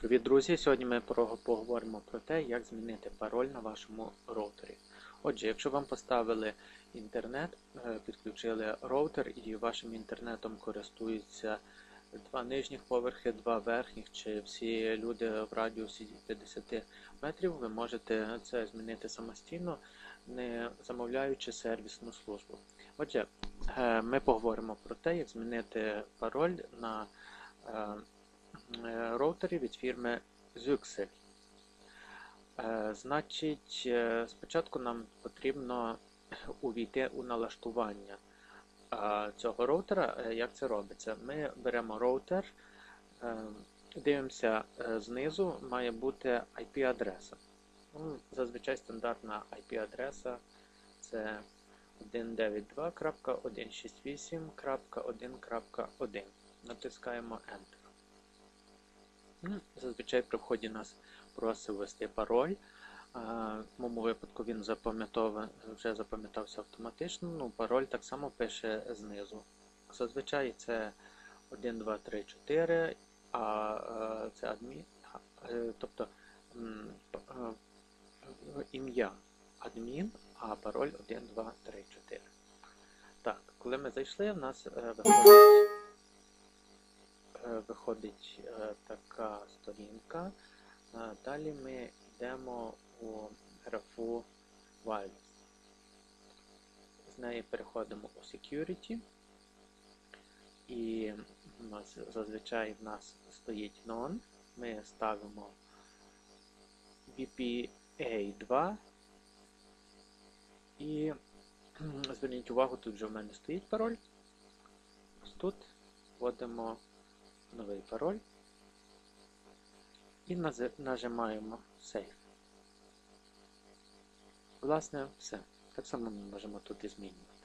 Привіт, друзі! Сьогодні ми поговоримо про те, як змінити пароль на вашому роутері. Отже, якщо вам поставили інтернет, е, підключили роутер і вашим інтернетом користуються два нижніх поверхи, два верхніх, чи всі люди в радіусі 50 метрів, ви можете це змінити самостійно, не замовляючи сервісну службу. Отже, е, ми поговоримо про те, як змінити пароль на е, е, від фірми Zuxel. Е, Значить, е, спочатку нам потрібно увійти у налаштування цього роутера. Як це робиться? Ми беремо роутер, дивимося знизу, має бути IP-адреса. Ну, Зазвичай стандартна IP-адреса це 192.168.1.1. Натискаємо Enter. Ну, Зазвичай при вході нас просить ввести пароль. В моєму випадку він вже запам'ятався автоматично. Ну, пароль так само пише знизу. Зазвичай це 1, 2, 3, 4, а е, це адмін, е, тобто е, ім'я адмін, а пароль 1, 2, 3, 4. Так, коли ми зайшли, в нас виходить виходить е, така сторінка. Е, Далі ми йдемо у графу Wireless. З неї переходимо у Security. І зазвичай в нас стоїть None. Ми ставимо VPA2. І зверніть увагу, тут вже в мене стоїть пароль. Ось тут вводимо новий пароль і нажимаємо Save. Власне, все. Так само ми можемо тут і змінювати.